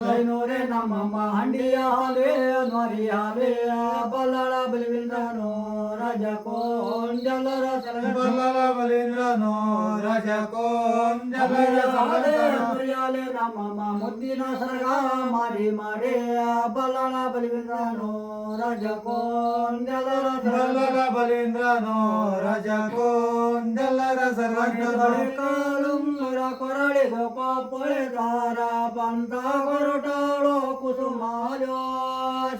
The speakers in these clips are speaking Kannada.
ಐನೂರೇ ನಮ್ಮಮ್ಮ ಹಂಡಿಯ ಹಾಲೇ ಮರಿ ಹಾಲೇ ಬಲ್ಲಳ ಬಲಿವಿಂದನು బలవలేంద్రనో రజకోం ముద్దిన సరగా మారి మారే బలన బలివేంద్రనో రజకోం జలర బలేంద్రనో రజకోం పంత కొరటాలో కుసుమాలో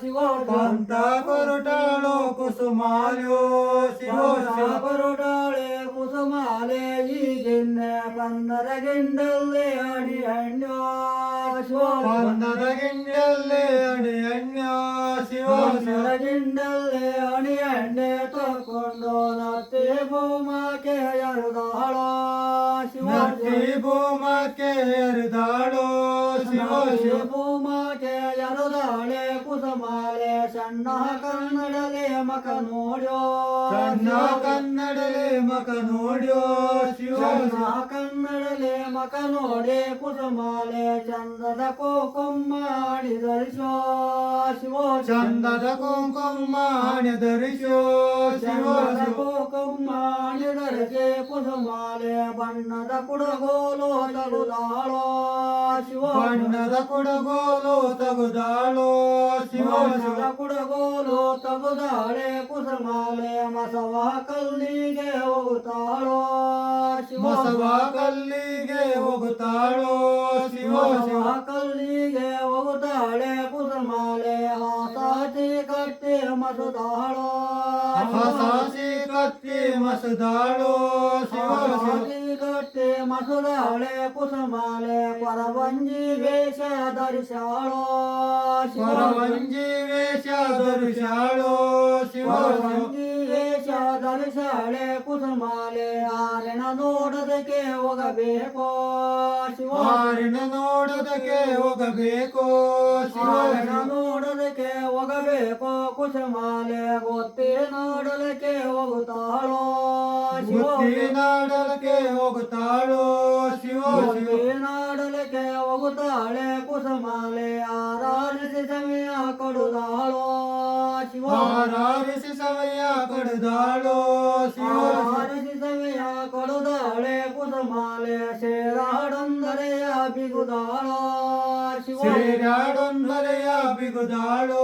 శివ పంత కొరట ಕುಸುಮಾಲೋ ಕುಸುಮಾಲ್ಯೋ ಕೊರಟಾಳೆ ಕುಸುಮಾಲೆ ಈಗಿನ್ನ ಬಂದರ ಗಿಂಡಲ್ಲಿ ಅಡಿ ಹಣ್ಣು ಶಿವ ಬಂದರ ಗಿಂಡಲ್ಲಿ ಅಡಿ ಅಣ್ಣ ಶಿವ ಬಂದರ ಗಿಂಡಲ್ಲಿ ಅಣಿ ಎಣ್ಣೆ ತಕೊಂಡು ನತ್ತಿ ಭೂಮಕ್ಕೆ ಎರುದಾಳೋ ಶಿವ ಭೂಮಕ್ಕೆ ಎರಿದಾಳು ಶಿವ ಶಿವ ಕನ್ನಡಲೆ ಮಕ ನೋಡ್ಯೋ ಸಣ್ಣ ಕನ್ನಡಲೆ ಮಕ ನೋಡ್ಯೋ ಶಿವ ಸಣ್ಣ ಶಿವ ಕನ್ನಡಲೆ ಮಕ ನೋಡೆ ಕುಸುಮಾಲೆ ಚಂದದ ಕೋಕುಮ್ಮ ಆಡಿದರ್ಶೋ ಶಿವ ಚಂದದ ಕುಂಕುಮ ಧರಿಸೋ ಶಿವ ಚಂದದ ಶಿವ ಕೋಕುಮ್ಮ ಆಡಿದರ್ಶೆ ಕುಸುಮಾಲೆ ಬಣ್ಣದ ಕುಡಗೋಲು ತಗುದಾಳೋ ಶಿವ ಬಣ್ಣದ ಕೊಡಗೋಲು ತಗುದಾಳು ಶಿವ ಶಿವ ಬಣ್ಣದ ಕುಡಗೋಲು ತಗುದಾಳೆ ಕುಸುಮಾಲೆ ಮಸವ ಕಲ್ಲಿಗೆ ಹೋಗುತ್ತಾಳೋ ಮಸುದಾಳೋ ಸಾಸಿ ಕತ್ತಿ ಮಸದಾಳು. ಶಿವ ಕತ್ತಿ ಮಸದಾಳೆ ಕುಸುಮಾಲೆ ಕೊರವಂಜಿ ವೇಷ ಧರಿಸಾಳೋ ಸ್ವರವಂಜಿ ವೇಷ ಧರಿಸಾಳು ಶಿವ ಶಿವ ಕೊರವಂಜಿ ವೇಷ ಧರಿಸಾಳೆ ಕುಸುಮಾಲೆ ಆರಣ ನೋಡದಕ್ಕೆ ಹೋಗಬೇಕೋ. ಶಿವ. ಹಾರಿನ ನೋಡೋದಕ್ಕೆ ಹೋಗಬೇಕು. ಶಿವನ ನೋಡೋದಕ್ಕೆ ಹೋಗಬೇಕು. ಕುಸುಮಾಲೆ ಗೊತ್ತಿ ನೋಡಲಿಕ್ಕೆ ಹೋಗುತ್ತಾಳೋ ನಾಡಲಕ್ಕೆ ಹೋಗುತ್ತಾಳೋ ಶಿವ ನಾಡಲಕ್ಕೆ ಗೊತ್ತಿ ನಾಡಲಿಕ್ಕೆ ಹೋಗುತ್ತಾಳೆ ಕುಸುಮಾಲೆ ಆರಾಧಿಸಿ ಸಮಯ ಕೊಡುದಾಳೋ ಶಿವ ಬಿಗುದಾಳೋ?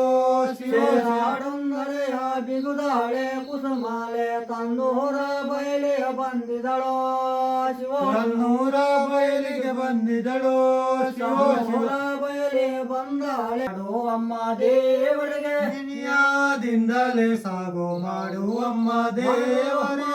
ಸೇರಾಡಂದರೆಯ ಬಿಗುದಾಳೆ? ಕುಸುಮಾಲೆ ತನ್ನೂರ ಬಯಲಿಗೆ ಬಂದಿದಳೋ? ಶಿವ ತನ್ನೂರ ಬಯಲಿಗೆ ಬಂದಿದಳೋ? ಶಿವ ಬಯಲಿಗೆ ಬಂದಾಳೆ. ಅಮ್ಮ ದೇವರಿಗೆ. ದುನಿಯಾದಿಂದಲೇ ಸಾಗು ಮಾಡು ಅಮ್ಮ ದೇವರೇ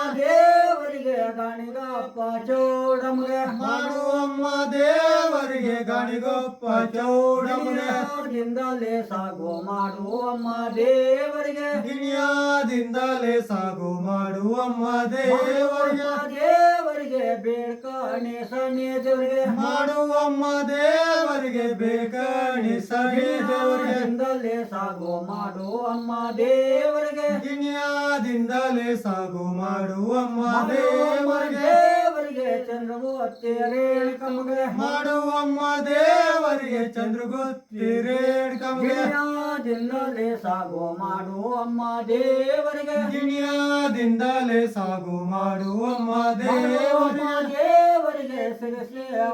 ಗಣಿಗಪ್ಪ ಚೌಡಮ್ಗೆ ಮಾಡು ಅಮ್ಮ ದೇವರಿಗೆ ಗಣಿಗೊಪ್ಪ ಚೌಡಮ್ಮನೆ ದಿಂದಲೇ ಸಾಗು ಮಾಡು ಅಮ್ಮ ದೇವರಿಗೆ. ಗಿಣಿಯಾದಿಂದಲೇ ಸಾಗು ಮಾಡು ಅಮ್ಮ ದೇವರಿಗೆ. ಅಮ್ಮ ದೇವರಿಗೆ ಬೇಡ್ಕಾಣಿ ಸಣ್ಣಿ ದೇವರಿಗೆ ಮಾಡುವಮ್ಮ ದೇವರಿಗೆ ಬೇಕಣಿ ಸರಿ ದೇವರಿಂದಲೇ ಸಾಗು ಮಾಡು ಅಮ್ಮ ದೇವರಿಗೆ. ದುನಿಯಾದಿಂದಲೇ ಸಾಗು ಮಾಡುವಮ್ಮ ದೇವರಿಗೆ. ದೇವರಿಗೆ ಚಂದ್ರಗು ಅತ್ತೇರೇಳ್ ಕಮಗೆ ಮಾಡು ಅಮ್ಮ ದೇವರಿಗೆ ಚಂದ್ರಗುತ್ತಿ ಕಮಗೆ ದಿಂದಲೇ ಸಾಗು ಮಾಡು ಅಮ್ಮ ದೇವರಿಗೆ. ದುನಿಯಾದಿಂದಲೇ ಸಾಗು ಮಾಡು ಅಮ್ಮ ದೇವರಿಗೆ. ದೇವರಿಗೆ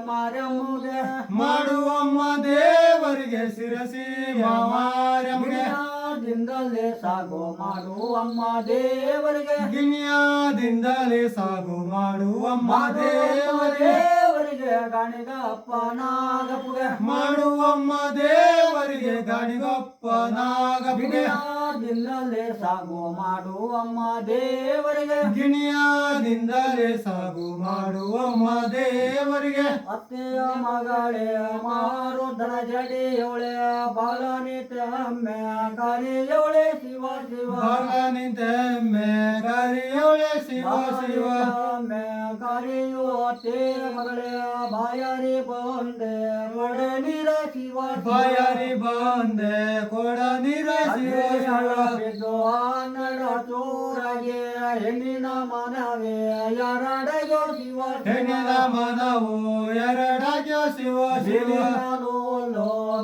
ಮಾರಮ್ಮಗೆ ಮಾಡುವಮ್ಮ ದೇವರಿಗೆ ಮಾವಾರಮ್ಗೆ ದಿಂದಲೇ ಸಾಗು ಮಾಡು ಅಮ್ಮ ದೇವರಿಗೆ. ಗಿಣಿಯಾದಿಂದಲೇ ಸಾಗು ಮಾಡುವಮ್ಮ ದೇವರಿಗೆ. ದೇವರಿಗೆ ಗಣಿಗಪ್ಪ ನಾಗಪ್ಪಗೆ. ಮಾಡುವಮ್ಮ ದೇವರಿಗೆ ಗಾಣಿಗಪ್ಪ ನಾಗಪ್ಗೆ ದಿಂದಲೇ ಸಾಗು ಮಾಡು ಅಮ್ಮ ದೇವರಿಗೆ. ಗಿಣಿಯಾದಿಂದಲೇ ಸಾಗು ಮಾಡುವಮ್ಮ ದೇವರಿಗೆ. ಅತ್ತೆಯ ಮಗಳೇ ಮಾರುದ್ರ ಜಡಿಯೋಳೆ ಬಾಲನಿತ ಅಮ್ಮೆ ಕರಿಯೋಳೆ ಶಿವ ಶಿವ. ಬಾಲನಿಂತೆಮ್ಮೆ ಕರಿಯೋಳೆ ಶಿವ ಶಿವ ಅಮ್ಮೆ ಕರಿಯುವತ್ತೆ ಮಗಳೇ ಬಾಯಾರಿ ಬಂದೆ ಕೊಡ ನೀರ ಶಿವ ಬಾಯಾರಿ ಬಂದೆ ಕೊಡ ನೀರ ಶಿವ ಚೂರಾಗೆ ಹೆಣ್ಣಿನ ಮನವೇ ಎರಡಗೋ ಶಿವ ಹೆಣ್ಣಿನ ಮನವು ಎರಡಾಗ್ಯ ಶಿವ ಶಿವ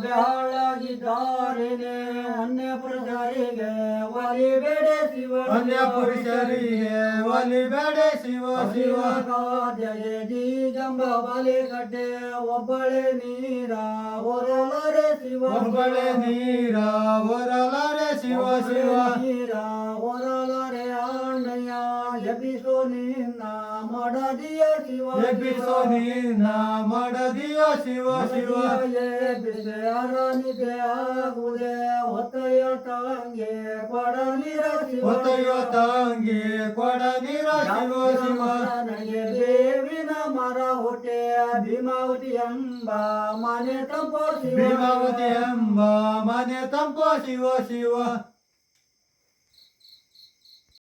ಬೆಹಳಗಿದ್ದಾರೇನೆ ಅನ್ಯ ಪುರುಷರಿಗೆ ಒಲಿಬೇಡೆ ಶಿವ ಅನ್ಯ ಪುರುಷರಿಗೆ ಒಲಿಬೇಡೆ ಶಿವ ಶಿವ ಶಿವಗಾದ್ಯಗೆ ಜೀಜಂಬ ಬಲಿಗಡ್ಡೆ ಒಬ್ಬಳೆ ನೀರ ಹೊರಲರೆ ಶಿವ ಒಬ್ಬಳೆ ನೀರ ಹೊರಲಾರೆ ಶಿವ ಶಿವ ನೀರ ಹೊರಲರೆ ಆಂಡಯ್ಯ ಎಬ್ಬಿಸೋ ನಿನ್ನ ಮಡದಿಯ ಶಿವ ಎಬ್ಬಿಸೋ ನೀನ ಮಾಡದಿಯ ಶಿವ ಶಿವ ಎಬ್ಬಿಸೆ ಅರನಿಗೆ ಆಗುದೆ ಹೊತ್ತೆಯ ತಂಗೆ ಕೊಡ ನೀರ ಶಿವ ಹೊತ್ತಯ್ಯ ತಂಗಿ ಕೊಡ ನೀರ ಶಿವ ಶಿವ ನನಗೆ ಬೇವಿನ ಮರ ಹುಟ್ಟೆ ಭೀಮಾವತಿ ಎಂಬ ಮನೆ ತಂಪೋ ಶಿವ ಭೀಮಾವತಿ ಎಂಬ ಮನೆ ತಂಪ ಶಿವ ಶಿವ